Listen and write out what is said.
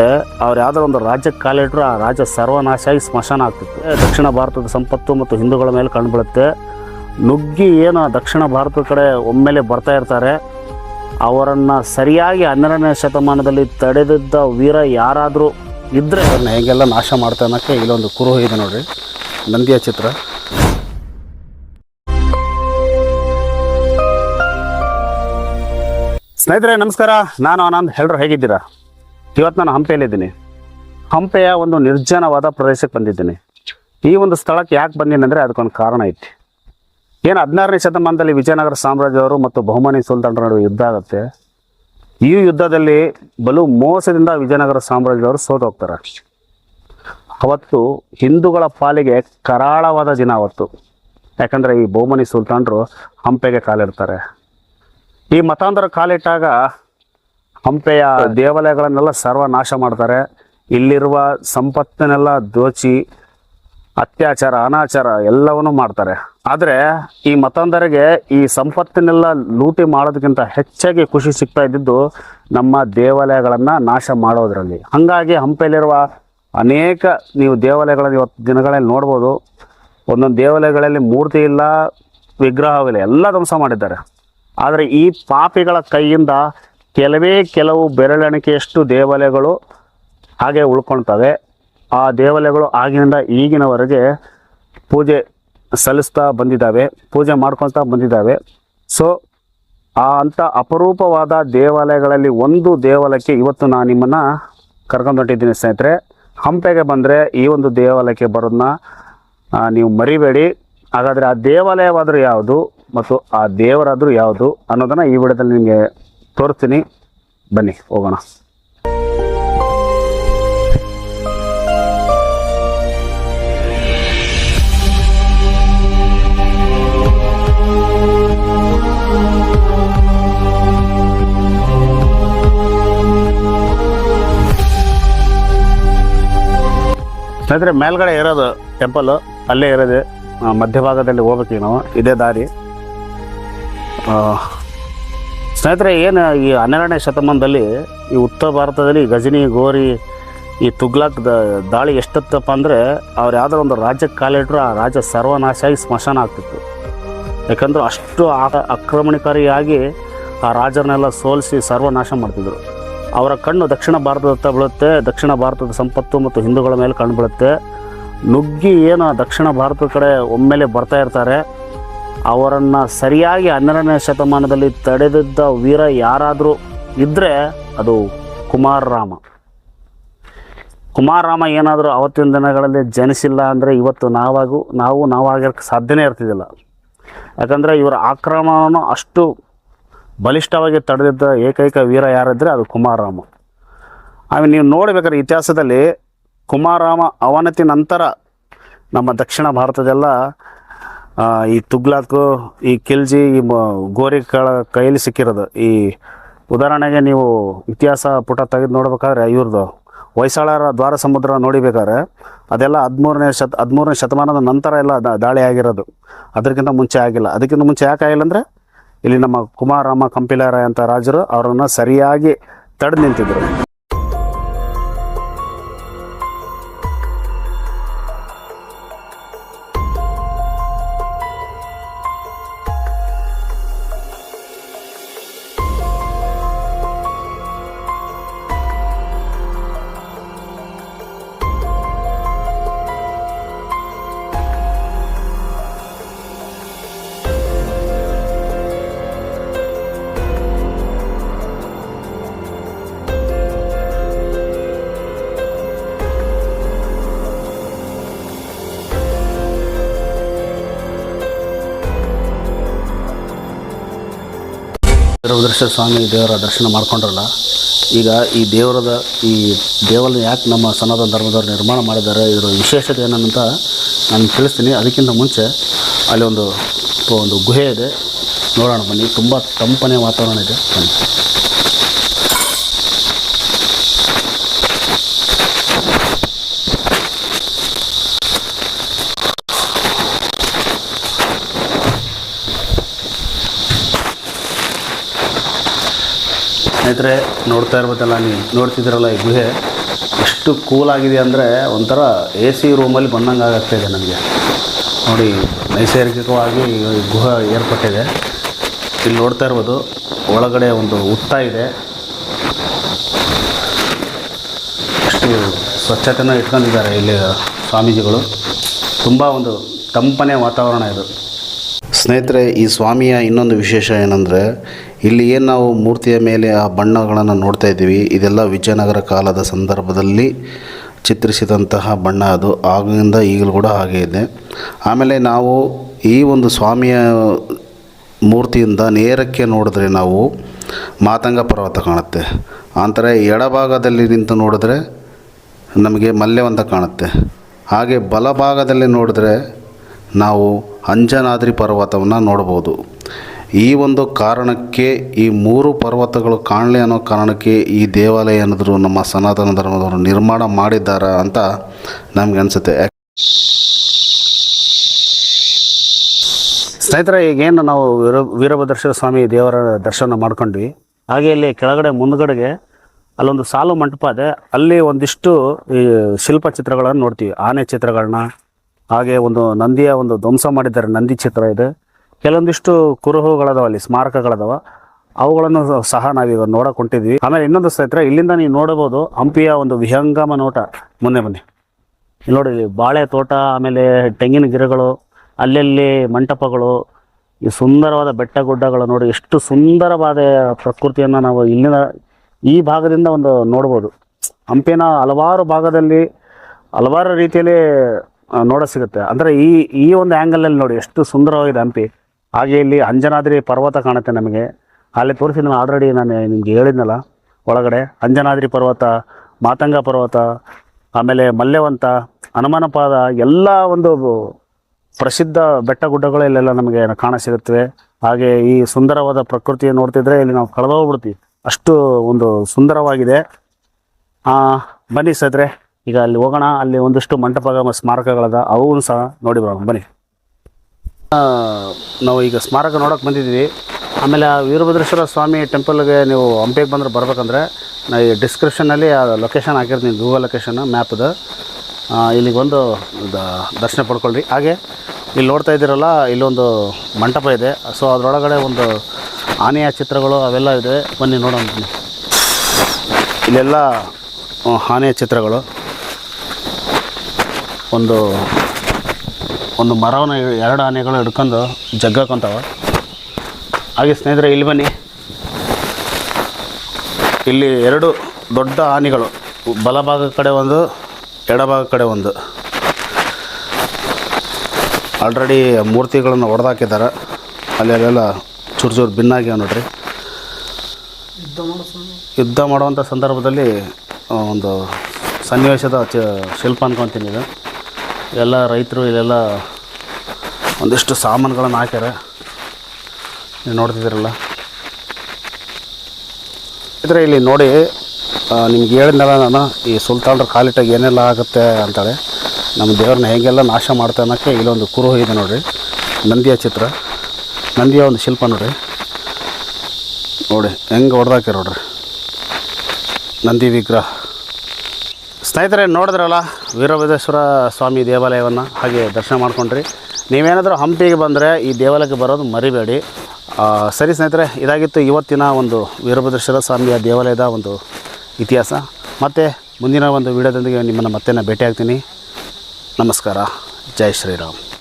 ಅವ್ರು ಯಾವ್ದಾರ ಒಂದು ರಾಜ್ಯಕ್ಕೆ ಕಾಲಿಟ್ರು ಆ ರಾಜ್ಯ ಸರ್ವನಾಶ ಆಗಿ ಸ್ಮಶಾನ ಆಗ್ತಿತ್ತು. ದಕ್ಷಿಣ ಭಾರತದ ಸಂಪತ್ತು ಮತ್ತು ಹಿಂದೂಗಳ ಮೇಲೆ ಕಂಡುಬಿಡುತ್ತೆ ನುಗ್ಗಿ ಏನು ದಕ್ಷಿಣ ಭಾರತದ ಕಡೆ ಒಮ್ಮೆಲೆ ಬರ್ತಾ ಇರ್ತಾರೆ. ಅವರನ್ನು ಸರಿಯಾಗಿ ಹನ್ನೆರಡನೇ ಶತಮಾನದಲ್ಲಿ ತಡೆದಿದ್ದ ವೀರ ಯಾರಾದರೂ ಇದ್ದರೆ ಅದನ್ನ ಹೇಗೆಲ್ಲ ನಾಶ ಮಾಡ್ತಾ ಅನ್ನೋಕ್ಕೆ ಇಲ್ಲೊಂದು ಕುರು ಇದೆ ನೋಡ್ರಿ. ನಂದಿಯ ಚಿತ್ರ. ಸ್ನೇಹಿತರೆ, ನಮಸ್ಕಾರ. ನಾನು ಆನಂದ್. ಹೇಳ್ರು ಹೇಗಿದ್ದೀರಾ? ಇವತ್ತು ನಾನು ಹಂಪೆಯಲ್ಲಿದ್ದೀನಿ. ಹಂಪೆಯ ಒಂದು ನಿರ್ಜನವಾದ ಪ್ರದೇಶಕ್ಕೆ ಬಂದಿದ್ದೀನಿ. ಈ ಒಂದು ಸ್ಥಳಕ್ಕೆ ಯಾಕೆ ಬಂದೀನಿ ಅಂದರೆ ಅದಕ್ಕೊಂದು ಕಾರಣ ಐತಿ. ಏನು ಹದಿನಾರನೇ ಶತಮಾನದಲ್ಲಿ ವಿಜಯನಗರ ಸಾಮ್ರಾಜ್ಯವರು ಮತ್ತು ಬಹುಮನಿ ಸುಲ್ತಾನರ ನಡುವೆ ಯುದ್ಧ ಆಗುತ್ತೆ. ಈ ಯುದ್ಧದಲ್ಲಿ ಬಲು ಮೋಸದಿಂದ ವಿಜಯನಗರ ಸಾಮ್ರಾಜ್ಯದವರು ಸೋತು ಹೋಗ್ತಾರೆ. ಅವತ್ತು ಹಿಂದೂಗಳ ಪಾಲಿಗೆ ಕರಾಳವಾದ ದಿನ ಅವತ್ತು. ಯಾಕಂದರೆ ಈ ಬಹುಮನಿ ಸುಲ್ತಾನರು ಹಂಪೆಗೆ ಕಾಲಿಡ್ತಾರೆ. ಈ ಮತಾಂತರ ಕಾಲಿಟ್ಟಾಗ ಹಂಪೆಯ ದೇವಾಲಯಗಳನ್ನೆಲ್ಲ ಸರ್ವನಾಶ ಮಾಡ್ತಾರೆ. ಇಲ್ಲಿರುವ ಸಂಪತ್ತನ್ನೆಲ್ಲ ದೋಚಿ ಅತ್ಯಾಚಾರ ಅನಾಚಾರ ಎಲ್ಲವನ್ನೂ ಮಾಡ್ತಾರೆ. ಆದರೆ ಈ ಮತಾಂಧರಿಗೆ ಈ ಸಂಪತ್ತನ್ನೆಲ್ಲ ಲೂಟಿ ಮಾಡೋದಕ್ಕಿಂತ ಹೆಚ್ಚಾಗಿ ಖುಷಿ ಸಿಗ್ತಾ ಇದ್ದಿದ್ದು ನಮ್ಮ ದೇವಾಲಯಗಳನ್ನು ನಾಶ ಮಾಡೋದರಲ್ಲಿ. ಹಾಗಾಗಿ ಹಂಪೆಯಲ್ಲಿರುವ ಅನೇಕ ನೀವು ದೇವಾಲಯಗಳನ್ನು ಇವತ್ತು ದಿನಗಳಲ್ಲಿ ನೋಡ್ಬೋದು. ಒಂದೊಂದು ದೇವಾಲಯಗಳಲ್ಲಿ ಮೂರ್ತಿ ಇಲ್ಲ ವಿಗ್ರಹವಿಲ್ಲ ಎಲ್ಲ ಧ್ವಂಸ ಮಾಡಿದ್ದಾರೆ. ಆದರೆ ಈ ಪಾಪಿಗಳ ಕೈಯಿಂದ ಕೆಲವೇ ಕೆಲವು ಬೆರಳೆಣಿಕೆಯಷ್ಟು ದೇವಾಲಯಗಳು ಹಾಗೆ ಉಳ್ಕೊಳ್ತವೆ. ಆ ದೇವಾಲಯಗಳು ಆಗಿನಿಂದ ಈಗಿನವರೆಗೆ ಪೂಜೆ ಸಲ್ಲಿಸ್ತಾ ಬಂದಿದ್ದಾವೆ, ಪೂಜೆ ಮಾಡ್ಕೊಳ್ತಾ ಬಂದಿದ್ದಾವೆ. ಸೊ ಆ ಅಂಥ ಅಪರೂಪವಾದ ದೇವಾಲಯಗಳಲ್ಲಿ ಒಂದು ದೇವಾಲಯಕ್ಕೆ ಇವತ್ತು ನಾನು ನಿಮ್ಮನ್ನು ಕರ್ಕೊಂಡೊಟ್ಟಿದ್ದೀನಿ ಸ್ನೇಹಿತರೆ. ಹಂಪೆಗೆ ಬಂದರೆ ಈ ಒಂದು ದೇವಾಲಯಕ್ಕೆ ಬರೋದನ್ನ ನೀವು ಮರಿಬೇಡಿ. ಹಾಗಾದರೆ ಆ ದೇವಾಲಯವಾದರೂ ಯಾವುದು ಮತ್ತು ಆ ದೇವರಾದರೂ ಯಾವುದು ಅನ್ನೋದನ್ನು ಈ ವಿಡಿಯೋದಲ್ಲಿ ನಿಮಗೆ ತೋರಿಸ್ತೀನಿ. ಬನ್ನಿ ಹೋಗೋಣ. ಸ್ನೇಹಿತರೆ ಮೇಲ್ಗಡೆ ಇರೋದು ಟೆಂಪಲ್ ಅಲ್ಲೇ ಇರೋದು ಮಧ್ಯಭಾಗದಲ್ಲಿ ಹೋಗ್ಬೇಕು ನಾವು. ಇದೇ ದಾರಿ. ಸ್ನೇಹಿತರೆ, ಏನು ಈ ಹನ್ನೆರಡನೇ ಶತಮಾನದಲ್ಲಿ ಈ ಉತ್ತರ ಭಾರತದಲ್ಲಿ ಗಜನಿ, ಗೋರಿ, ಈ ತುಗ್ಲಾಕ್ ದಾಳಿ ಎಷ್ಟತ್ತಪ್ಪ ಅಂದರೆ ಅವ್ರು ಯಾವುದೋ ಒಂದು ರಾಜ್ಯಕ್ಕೆ ಕಾಲಿಟ್ರು ಆ ರಾಜ್ಯ ಸರ್ವನಾಶ ಆಗಿ ಸ್ಮಶಾನ ಆಗ್ತಿತ್ತು. ಯಾಕಂದ್ರೆ ಅಷ್ಟು ಆಕ್ರಮಣಕಾರಿಯಾಗಿ ಆ ರಾಜರನ್ನೆಲ್ಲ ಸೋಲಿಸಿ ಸರ್ವನಾಶ ಮಾಡ್ತಿದ್ರು. ಅವರ ಕಣ್ಣು ದಕ್ಷಿಣ ಭಾರತದತ್ತ ಬೀಳುತ್ತೆ, ದಕ್ಷಿಣ ಭಾರತದ ಸಂಪತ್ತು ಮತ್ತು ಹಿಂದೂಗಳ ಮೇಲೆ ಕಣ್ಣು ಬೀಳುತ್ತೆ. ನುಗ್ಗಿ ಏನು ದಕ್ಷಿಣ ಭಾರತದ ಕಡೆ ಒಮ್ಮೆಲೆ ಬರ್ತಾ ಇರ್ತಾರೆ. ಅವರನ್ನು ಸರಿಯಾಗಿ ಹನ್ನೆರಡನೇ ಶತಮಾನದಲ್ಲಿ ತಡೆದಿದ್ದ ವೀರ ಯಾರಾದರೂ ಇದ್ದರೆ ಅದು ಕುಮಾರರಾಮ ಕುಮಾರರಾಮ ಏನಾದರೂ ಅವತ್ತಿನ ದಿನಗಳಲ್ಲಿ ಜನಿಸಿಲ್ಲ ಅಂದರೆ ಇವತ್ತು ನಾವಾಗೂ, ನಾವು ನಾವಾಗಿರೋಕ್ಕೆ ಸಾಧ್ಯನೇ ಇರ್ತಿದ್ದಿಲ್ಲ ಯಾಕಂದರೆ ಇವರ ಆಕ್ರಮಣವನ್ನು ಅಷ್ಟು ಬಲಿಷ್ಠವಾಗಿ ತಡೆದಿದ್ದ ಏಕೈಕ ವೀರ ಯಾರಿದ್ದರೆ ಅದು ಕುಮಾರರಾಮ ಆಮೇಲೆ ನೀವು ನೋಡಬೇಕಾದ್ರೆ ಇತಿಹಾಸದಲ್ಲಿ ಕುಮಾರರಾಮ ಅವನತಿ ನಂತರ ನಮ್ಮ ದಕ್ಷಿಣ ಭಾರತದೆಲ್ಲ ಈ ತುಗ್ಲಾಕು ಈ ಖಿಲ್ಜಿ ಈ ಮ- ಗೋರಿಗಳ ಕೈಯಲ್ಲಿ ಸಿಕ್ಕಿರೋದು. ಈ ಉದಾಹರಣೆಗೆ ನೀವು ಇತಿಹಾಸ ಪುಟ ತೆಗೆದು ನೋಡ್ಬೇಕಾದ್ರೆ ಇವ್ರದ್ದು ಹೊಯ್ಸಳರ ದ್ವಾರ ಸಮುದ್ರ ನೋಡಿಬೇಕಾದ್ರೆ ಅದೆಲ್ಲ ಹದಿಮೂರನೇ ಶತ, ಹದಿಮೂರನೇ ಶತಮಾನದ ನಂತರ ಎಲ್ಲ ದಾಳಿ ಆಗಿರೋದು. ಅದಕ್ಕಿಂತ ಮುಂಚೆ ಆಗಿಲ್ಲ. ಅದಕ್ಕಿಂತ ಮುಂಚೆ ಯಾಕೆ ಆಗಿಲ್ಲ ಅಂದರೆ ಇಲ್ಲಿ ನಮ್ಮ ಕುಮಾರರಾಮ ಕಂಪಿಲಾರ ಅಂತ ರಾಜರು ಅವರನ್ನು ಸರಿಯಾಗಿ ತಡೆದು ನಿಂತಿದ್ರು. ವೀರಭದ್ರೇಶ್ವರ ಸ್ವಾಮಿ ದೇವರ ದರ್ಶನ ಮಾಡ್ಕೊಂಡ್ರಲ್ಲ, ಈಗ ಈ ದೇವರದ ಈ ದೇವಾಲಯ ಯಾಕೆ ನಮ್ಮ ಸನಾತನ ಧರ್ಮದವರು ನಿರ್ಮಾಣ ಮಾಡಿದ್ದಾರೆ, ಇದರ ವಿಶೇಷತೆ ಏನಂತ ನಾನು ತಿಳಿಸ್ತೀನಿ. ಅದಕ್ಕಿಂತ ಮುಂಚೆ ಅಲ್ಲಿ ಒಂದು ಒಂದು ಗುಹೆ ಇದೆ. ನೋಡೋಣ ಬನ್ನಿ. ತುಂಬ ತಂಪನೆ ವಾತಾವರಣ ಇದೆ. ಬನ್ನಿ. ಸ್ನೇಹಿತರೆ, ನೋಡ್ತಾ ಇರ್ಬೋದಲ್ಲ ನೀವು. ನೋಡ್ತಿದ್ದೀರಲ್ಲ ಈ ಗುಹೆ. ಎಷ್ಟು ಕೂಲ್ ಆಗಿದೆ ಅಂದರೆ ಒಂಥರ ಎ ಸಿ ರೂಮಲ್ಲಿ ಬಂದಂಗೆ ಆಗ್ತಾಯಿದೆ ನನಗೆ ನೋಡಿ, ನೈಸರ್ಗಿಕವಾಗಿ ಗುಹೆ ಏರ್ಪಟ್ಟಿದೆ. ಇಲ್ಲಿ ನೋಡ್ತಾ ಇರ್ಬೋದು, ಒಳಗಡೆ ಒಂದು ಉತ್ತ ಇದೆ. ಎಷ್ಟು ಸ್ವಚ್ಛತೆಯನ್ನು ಇಟ್ಕೊಂಡಿದ್ದಾರೆ ಇಲ್ಲಿ ಸ್ವಾಮೀಜಿಗಳು. ತುಂಬ ಒಂದು ತಂಪನೆ ವಾತಾವರಣ ಇದು. ಸ್ನೇಹಿತರೆ, ಈ ಸ್ವಾಮಿಯ ಇನ್ನೊಂದು ವಿಶೇಷ ಏನಂದರೆ, ಇಲ್ಲಿ ಏನು ನಾವು ಮೂರ್ತಿಯ ಮೇಲೆ ಆ ಬಣ್ಣಗಳನ್ನು ನೋಡ್ತಾ ಇದ್ದೀವಿ, ಇದೆಲ್ಲ ವಿಜಯನಗರ ಕಾಲದ ಸಂದರ್ಭದಲ್ಲಿ ಚಿತ್ರಿಸಿದಂತಹ ಬಣ್ಣ ಅದು. ಆಗಿನಿಂದ ಈಗಲೂ ಕೂಡ ಹಾಗೆ ಇದೆ. ಆಮೇಲೆ ನಾವು ಈ ಒಂದು ಸ್ವಾಮಿಯ ಮೂರ್ತಿಯಿಂದ ನೇರಕ್ಕೆ ನೋಡಿದ್ರೆ ನಾವು ಮಾತಂಗ ಪರ್ವತ ಕಾಣುತ್ತೆ. ಅಂತರ ಎಡಭಾಗದಲ್ಲಿ ನಿಂತು ನೋಡಿದ್ರೆ ನಮಗೆ ಮಲ್ಯವಂತ ಕಾಣುತ್ತೆ. ಹಾಗೆ ಬಲಭಾಗದಲ್ಲಿ ನೋಡಿದ್ರೆ ನಾವು ಅಂಜನಾದ್ರಿ ಪರ್ವತವನ್ನು ನೋಡ್ಬೋದು. ಈ ಒಂದು ಕಾರಣಕ್ಕೆ ಈ ಮೂರು ಪರ್ವತಗಳು ಕಾಣಲಿ ಅನ್ನೋ ಕಾರಣಕ್ಕೆ ಈ ದೇವಾಲಯ ಏನಾದರೂ ನಮ್ಮ ಸನಾತನ ಧರ್ಮದವರು ನಿರ್ಮಾಣ ಮಾಡಿದ್ದಾರಾ ಅಂತ ನಮ್ಗೆ ಅನಿಸುತ್ತೆ. ಸ್ನೇಹಿತರೆ, ಈಗೇನು ನಾವು ವೀರ ವೀರಭದ್ರೇಶ್ವರ ಸ್ವಾಮಿ ದೇವರ ದರ್ಶನ ಮಾಡ್ಕೊಂಡ್ವಿ. ಹಾಗೆ ಇಲ್ಲಿ ಕೆಳಗಡೆ ಮುಂದ್ಗಡೆಗೆ ಅಲ್ಲೊಂದು ಸಾಲು ಮಂಟಪ ಇದೆ. ಅಲ್ಲಿ ಒಂದಿಷ್ಟು ಈ ಶಿಲ್ಪ ಚಿತ್ರಗಳನ್ನು ನೋಡ್ತೀವಿ. ಆನೆ ಚಿತ್ರಗಳನ್ನ ಹಾಗೆ ಒಂದು ನಂದಿಯ ಒಂದು ಧ್ವಂಸ ಮಾಡಿದ್ದಾರೆ. ನಂದಿ ಚಿತ್ರ ಇದೆ. ಕೆಲವೊಂದಿಷ್ಟು ಕುರುಹುಗಳದಾವ ಅಲ್ಲಿ ಸ್ಮಾರಕಗಳದಾವ. ಅವುಗಳನ್ನು ಸಹ ನಾವೀಗ ನೋಡಕ್ ಆಮೇಲೆ ಇನ್ನೊಂದು ಸ್ನೇಹಿತರೆ, ಇಲ್ಲಿಂದ ನೀವು ನೋಡಬಹುದು ಹಂಪಿಯ ಒಂದು ವಿಹಂಗಮ ನೋಟ. ಮುಂದೆ ಬನ್ನಿ. ಇಲ್ಲಿ ನೋಡಿ, ಬಾಳೆ ತೋಟ, ಆಮೇಲೆ ತೆಂಗಿನ ಗಿಡಗಳು, ಅಲ್ಲಲ್ಲಿ ಮಂಟಪಗಳು, ಈ ಸುಂದರವಾದ ಬೆಟ್ಟ ಗುಡ್ಡಗಳು ನೋಡಿ, ಎಷ್ಟು ಸುಂದರವಾದ ಪ್ರಕೃತಿಯನ್ನು ನಾವು ಇಲ್ಲಿನ ಈ ಭಾಗದಿಂದ ಒಂದು ನೋಡ್ಬೋದು. ಹಂಪಿನ ಹಲವಾರು ಭಾಗದಲ್ಲಿ, ಹಲವಾರು ರೀತಿಯಲ್ಲಿ ನೋಡ ಸಿಗುತ್ತೆ. ಅಂದರೆ ಈ ಈ ಒಂದು ಆ್ಯಂಗಲಲ್ಲಿ ನೋಡಿ, ಎಷ್ಟು ಸುಂದರವಾಗಿದೆ ಹಂಪಿ. ಹಾಗೆ ಇಲ್ಲಿ ಅಂಜನಾದ್ರಿ ಪರ್ವತ ಕಾಣುತ್ತೆ ನಮಗೆ. ಅಲ್ಲಿ ತೋರಿಸಿ ನಾನು ಆಲ್ರೆಡಿ ನಾನು ನಿಮ್ಗೆ ಹೇಳಿದ್ನಲ್ಲ, ಒಳಗಡೆ. ಅಂಜನಾದ್ರಿ ಪರ್ವತ, ಮಾತಂಗ ಪರ್ವತ, ಆಮೇಲೆ ಮಲ್ಯವಂತ, ಹನುಮಾನಪಾದ, ಎಲ್ಲ ಒಂದು ಪ್ರಸಿದ್ಧ ಬೆಟ್ಟ ಗುಡ್ಡಗಳು ಇಲ್ಲೆಲ್ಲ ನಮಗೆ ಕಾಣ ಸಿಗುತ್ತವೆ. ಹಾಗೆ ಈ ಸುಂದರವಾದ ಪ್ರಕೃತಿಯನ್ನು ನೋಡ್ತಿದ್ರೆ ಇಲ್ಲಿ ನಾವು ಕಳೆದೋಗ್ಬಿಡ್ತೀವಿ. ಅಷ್ಟು ಒಂದು ಸುಂದರವಾಗಿದೆ. ಬನ್ನಿ ಸದ್ರೆ ಈಗ ಅಲ್ಲಿ ಹೋಗೋಣ, ಅಲ್ಲಿ ಒಂದಷ್ಟು ಮಂಟಪ ಸ್ಮಾರಕಗಳದ ಅವೂ ಸಹ ನೋಡಿ ಬರೋಣ, ಬನ್ನಿ. ನಾವು ಈಗ ಸ್ಮಾರಕ ನೋಡೋಕೆ ಬಂದಿದ್ದೀವಿ. ಆಮೇಲೆ ಆ ವೀರಭದ್ರೇಶ್ವರ ಸ್ವಾಮಿ ಟೆಂಪಲ್ಗೆ ನೀವು ಹಂಪೆಗೆ ಬಂದ್ರೆ ಬರ್ಬೇಕಂದ್ರೆ, ನಾ ಈ ಡಿಸ್ಕ್ರಿಪ್ಷನಲ್ಲಿ ಆ ಲೊಕೇಶನ್ ಹಾಕಿರ್ತೀನಿ ಗೂಗಲ್ ಲೊಕೇಶನ್ ಮ್ಯಾಪ್ದು ಇಲ್ಲಿಗೆ ದ- ದರ್ಶನ ಪಡ್ಕೊಳ್ರಿ. ಹಾಗೆ, ಇಲ್ಲಿ ನೋಡ್ತಾ ಇದ್ದೀರಲ್ಲ, ಇಲ್ಲೊಂದು ಮಂಟಪ ಇದೆ. ಸೊ ಅದರೊಳಗಡೆ ಒಂದು ಆನೆಯ ಚಿತ್ರಗಳು ಅವೆಲ್ಲ ಇದೆ. ಬನ್ನಿ ನೋಡೋಣ ಇಲ್ಲೆಲ್ಲ ಆನೆಯ ಚಿತ್ರಗಳು. ಒಂದು ಒಂದು ಮರವನ್ನು ಎರಡು ಆನೆಗಳು ಹಿಡ್ಕೊಂಡು ಜಗ್ಗಾಕೊಂತಾವ ಹಾಗೆ ಸ್ನೇಹಿತರೆ ಇಲ್ಲಿ ಬನ್ನಿ. ಇಲ್ಲಿ ಎರಡು ದೊಡ್ಡ ಆನೆಗಳು. ಬಲಭಾಗ ಕಡೆ ಒಂದು ಎಡಭಾಗ ಕಡೆ ಒಂದು. ಆಲ್ರೆಡಿ ಮೂರ್ತಿಗಳನ್ನು ಹೊಡೆದಾಕಿದ್ದಾರೆ ಅಲ್ಲಿ ಅಲ್ಲೆಲ್ಲ ಚೂರು ಚೂರು ಭಿನ್ನಾಗ್ಯಾವ ನೋಡ್ರಿ. ಯುದ್ಧ ಮಾಡುವಂಥ ಸಂದರ್ಭದಲ್ಲಿ ಒಂದು ಸನ್ನಿವೇಶದ ಚ ಶಿಲ್ಪ ಅನ್ಕೊತೀನಿ ಇದು. ಎಲ್ಲ ರೈತರು ಇಲ್ಲೆಲ್ಲ ಒಂದಿಷ್ಟು ಸಾಮಾನುಗಳನ್ನು ಹಾಕ್ಯಾರ. ನೀವು ನೋಡ್ತಿದ್ದೀರಲ್ಲ. ಇದ್ರೆ ಇಲ್ಲಿ ನೋಡಿ ನಿಮ್ಗೆ ಹೇಳಿದ್ನಲ್ಲ ನಾನು, ಈ ಸುಲ್ತಾನ್ರ ಕಾಲಿಟ್ಟಾಗ ಏನೆಲ್ಲ ಆಗುತ್ತೆ ಅಂತಾಳೆ. ನಮ್ಮ ದೇವ್ರನ್ನ ಹೇಗೆಲ್ಲ ನಾಶ ಮಾಡ್ತಾ ಅನ್ನೋಕ್ಕೆ ಇಲ್ಲೊಂದು ಕುರುಹು ಇದೆ ನೋಡಿರಿ. ನಂದಿಯ ಚಿತ್ರ. ನಂದಿಯ ಒಂದು ಶಿಲ್ಪ ನೋಡಿರಿ. ನೋಡಿ, ಹೆಂಗೆ ಹೊಡೆದಾಕ್ಯಾರ ನೋಡ್ರಿ. ನಂದಿ ವಿಗ್ರಹ. ಸ್ನೇಹಿತರೆ, ನೋಡಿದ್ರಲ್ಲ, ವೀರಭದ್ರೇಶ್ವರ ಸ್ವಾಮಿ ದೇವಾಲಯವನ್ನು ಹಾಗೆ ದರ್ಶನ ಮಾಡ್ಕೊಂಡ್ರಿ. ನೀವೇನಾದರೂ ಹಂಪಿಗೆ ಬಂದರೆ ಈ ದೇವಾಲಯಕ್ಕೆ ಬರೋದು ಮರಿಬೇಡಿ. ಸರಿ ಸ್ನೇಹಿತರೆ, ಇದಾಗಿತ್ತು ಇವತ್ತಿನ ಒಂದು ವೀರಭದ್ರೇಶ್ವರ ಸ್ವಾಮಿಯ ದೇವಾಲಯದ ಒಂದು ಇತಿಹಾಸ. ಮತ್ತು ಮುಂದಿನ ಒಂದು ವೀಡಿಯೋದೊಂದಿಗೆ ನಿಮ್ಮನ್ನು ಮತ್ತೆ ನಾನು ಭೇಟಿ ಆಗ್ತೀನಿ ನಮಸ್ಕಾರ. ಜೈ ಶ್ರೀರಾಮ್.